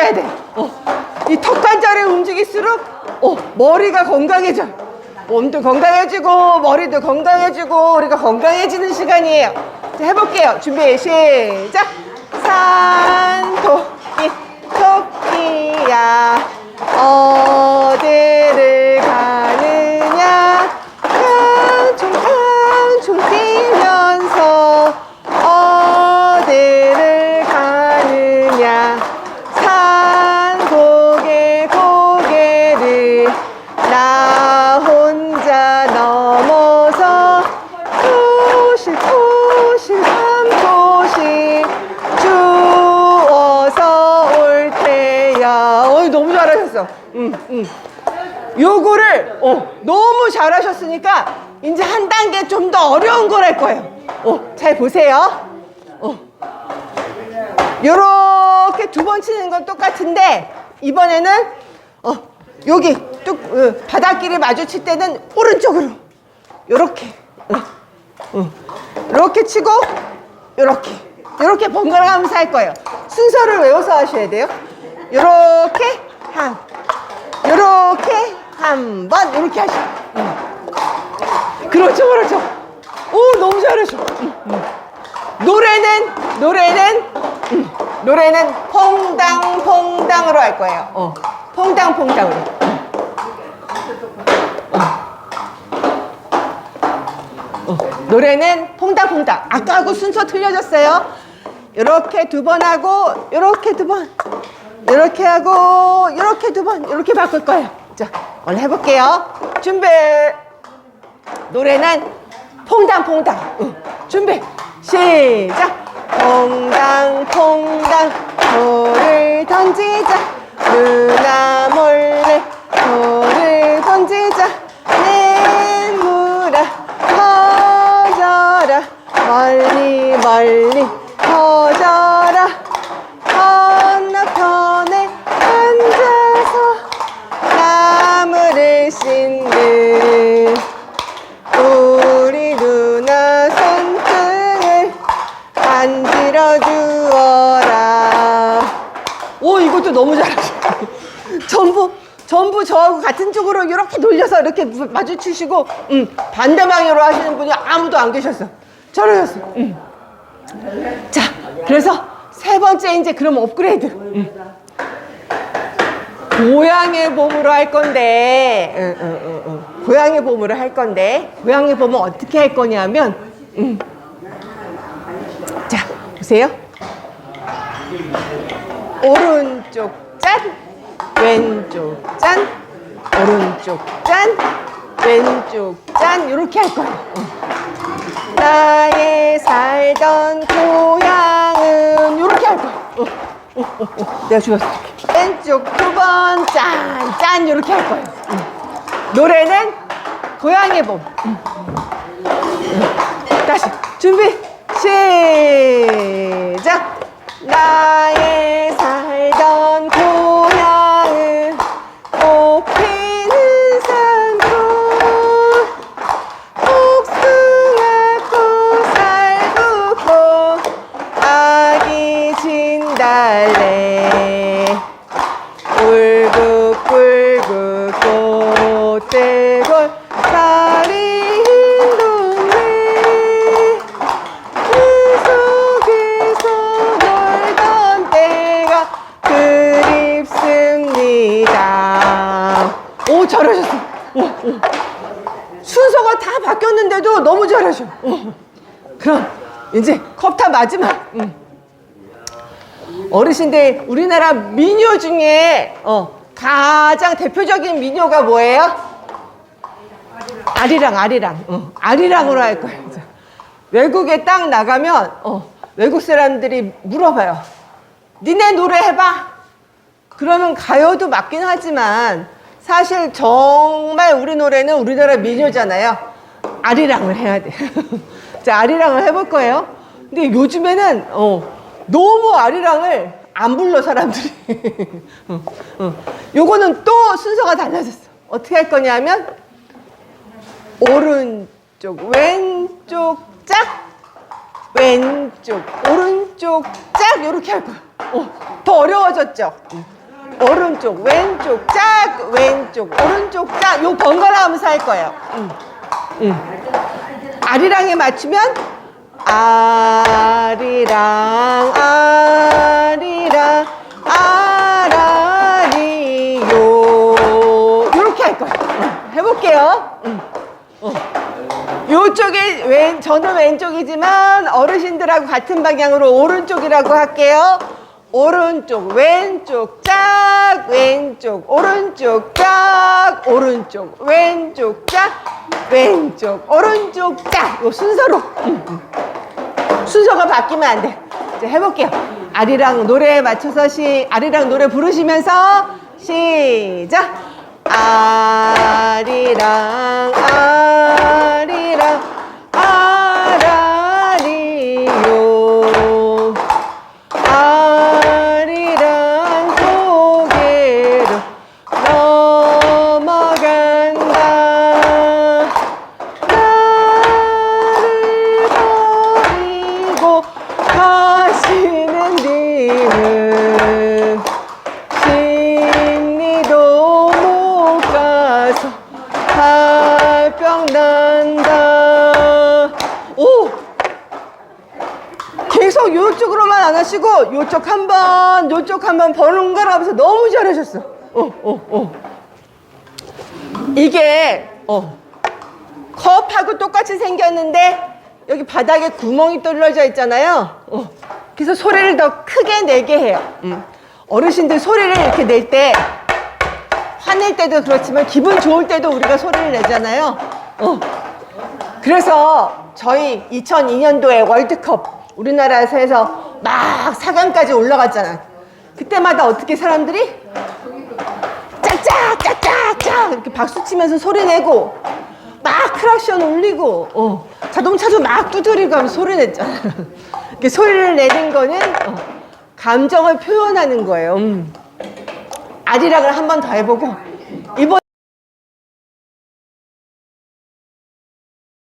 움직이셔야 돼. 어. 이 턱관절이 움직일수록 어, 머리가 건강해져. 몸도 건강해지고 머리도 건강해지고 우리가 건강해지는 시간이에요. 자, 해볼게요. 준비 시작. 산토끼 토끼야 잘하셨어. 응, 응. 요거를 어, 너무 잘하셨으니까 이제 한 단계 좀 더 어려운 걸 할 거예요. 어, 잘 보세요. 어. 요렇게 두 번 치는 건 똑같은데 이번에는 어 여기 뚝 어, 바닥끼리 마주칠 때는 오른쪽으로. 요렇게. 어, 어. 이렇게 치고 요렇게. 요렇게 번갈아 가면서 할 거예요. 순서를 외워서 하셔야 돼요. 요렇게 한 요렇게 한 번 이렇게 하시고 그렇죠 그렇죠 오 너무 잘하셔 응, 응. 노래는 노래는 음, 노래는 퐁당퐁당으로 할 거예요. 어, 퐁당퐁당으로. 어, 노래는 퐁당퐁당. 아까하고 순서 틀려졌어요. 이렇게 두 번 하고 이렇게 두 번, 이렇게 하고 이렇게 두 번, 이렇게 바꿀 거예요. 자, 오늘 해볼게요. 준비. 노래는 퐁당 퐁당. 응. 준비. 시작. 퐁당 퐁당 돌을 던지자. 누나 오, 이것도 너무 잘하셔. 전부, 전부 저하고 같은 쪽으로 이렇게 돌려서 이렇게 마주치시고, 음, 반대 방향으로 하시는 분이 아무도 안 계셨어. 저러셨어. 음. 자, 그래서 세 번째 이제 그럼 업그레이드. 음. 고양의 봄으로 할 건데, 응, 응, 응, 응. 고양의 봄으로 할 건데, 고양의 봄은 어떻게 할 거냐면, 음. 자, 보세요. 오른쪽 짠, 왼쪽 짠, 오른쪽 짠, 왼쪽 짠, 이렇게 할 거예요. 어. 나의 살던 고향은 이렇게 할 거예요. 어. 내가 죽였어. 왼쪽 두 번 짠, 짠, 이렇게 할 거예요. 응. 노래는 고향의 봄. 응. 응. 다시 준비 시작. 잘하셨어. 오, 오. 순서가 다 바뀌었는데도 너무 잘하셔. 오. 그럼 이제 컵탑 마지막. 음. 어르신들 우리나라 민요 중에 어, 가장 대표적인 민요가 뭐예요? 아리랑 아리랑 어, 아리랑으로 할 거예요. 자, 외국에 딱 나가면 어, 외국 사람들이 물어봐요. 니네 노래 해봐. 그러면 가요도 맞긴 하지만 사실 정말 우리 노래는 우리나라 민요잖아요. 아리랑을 해야 돼. 자, 아리랑을 해볼 거예요. 근데 요즘에는 어, 너무 아리랑을 안 불러 사람들이. 어, 어. 요거는 또 순서가 달라졌어. 어떻게 할 거냐면 오른쪽 왼쪽 짝 왼쪽 오른쪽 짝 이렇게 할 거야. 어, 더 어려워졌죠? 오른쪽 왼쪽 짝 왼쪽 오른쪽 짝 요 번갈아 가면서 할 거예요. 음. 음. 아리랑에 맞추면 아리랑 아리랑 아라리요 이렇게 할 거예요. 어, 해볼게요. 음. 요쪽에 왼 저는 왼쪽이지만 어르신들하고 같은 방향으로 오른쪽이라고 할게요. 오른쪽 왼쪽 짝 왼쪽 오른쪽 짝 오른쪽 왼쪽 짝 왼쪽 오른쪽 짝요 순서로. 순서가 바뀌면 안 돼. 이제 해볼게요. 아리랑 노래에 맞춰서 시 아리랑 노래 부르시면서 시작. 아리랑 아 요쪽으로만 안 하시고 요쪽 한 번 요쪽 한 번 번갈아 가면서 너무 잘하셨어 어, 어, 어. 이게 어 컵하고 똑같이 생겼는데 여기 바닥에 구멍이 뚫려져 있잖아요. 어, 그래서 소리를 더 크게 내게 해요. 음. 어르신들 소리를 이렇게 낼 때 화낼 때도 그렇지만 기분 좋을 때도 우리가 소리를 내잖아요. 어. 그래서 저희 2002년도에 월드컵 우리나라에서 해서 막 4강까지 올라갔잖아. 그때마다 어떻게 사람들이 짝짝 짝짝짝 이렇게 박수 치면서 소리 내고 막 크락션 울리고 어, 자동차도 막 두드리고 하면 소리 냈잖아. 이렇게 소리를 내는 거는 어, 감정을 표현하는 거예요. 음. 아리랑을 한 번 더 해보고